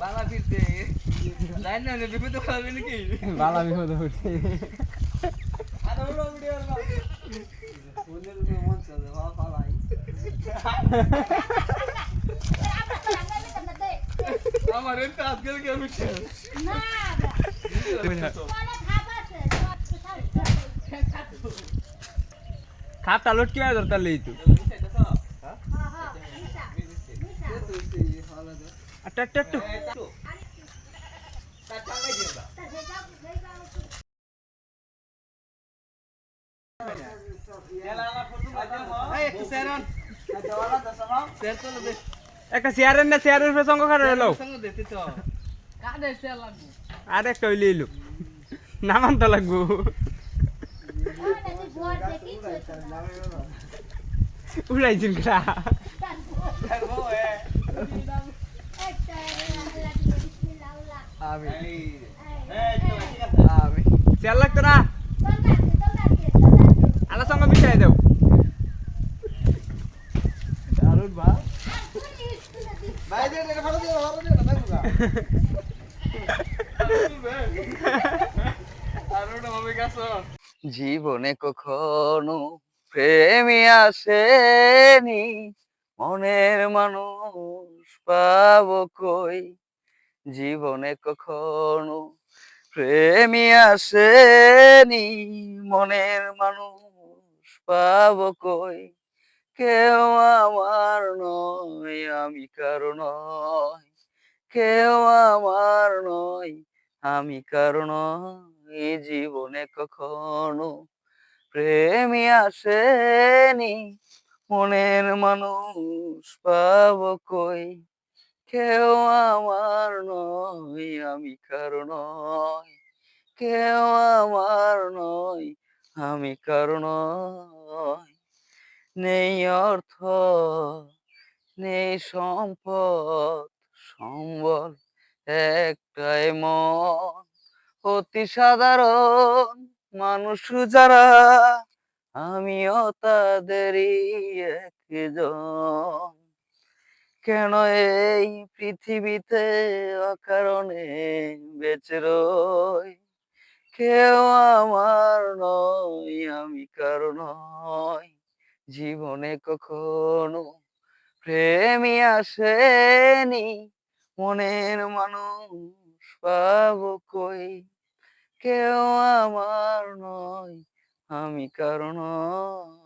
বালা ফিরতে লাইন না বিপদ খাবে নাকি বালা বিপদ উঠছে না। আমার এত আজকাল কে মিশে খাপটা লটকি মারা ধরতার লই তুই আটটা আটটা আটটা একটু সেরন সের তো দে একটা চেয়ারের না চেয়ারের উপরে সঙ্গ খাড়া হলো সঙ্গ দে তো আর একটা হইলে এলো নামান তো লাগবো উড়াইছেন আমি। চেয়ার লাগতো না? আলা সঙ্গ মিশাই দেও। দারুণ বা ভাই দে দে ভালো দে ভালো দে না হবে গাছো জীবনে কখনো প্রেমী আসেনি। মনের মানুষ পাবো কই? জীবনে কখনো প্রেমী আসেনি। মনের মানুষ পাবো কই? কেউ আমার নয়, আমি কারও নয়। কেউ আমার নয়, আমি কারণ এই জীবনে কখনো প্রেমী আসেনি। মনের মানুষ পাব কই? কেউ আমার নয়, আমি কারও নয়। কেউ আমার নয়, আমি কারও নয়। নেই অর্থ, নেই সম্পদ, সম্বল একটাই মন। অতি সাধারণ মানুষ যারা, আমিও তাদেরই একজন। কেন এই পৃথিবীতে অকারণে বেঁচে রই? কেউ আমার নয়, আমি কারও নয়। জীবনে কখনো প্রেমী আসেনি, মনের মানুষ পাবো কই? কেউ আমার নয় আমি কারও নয়।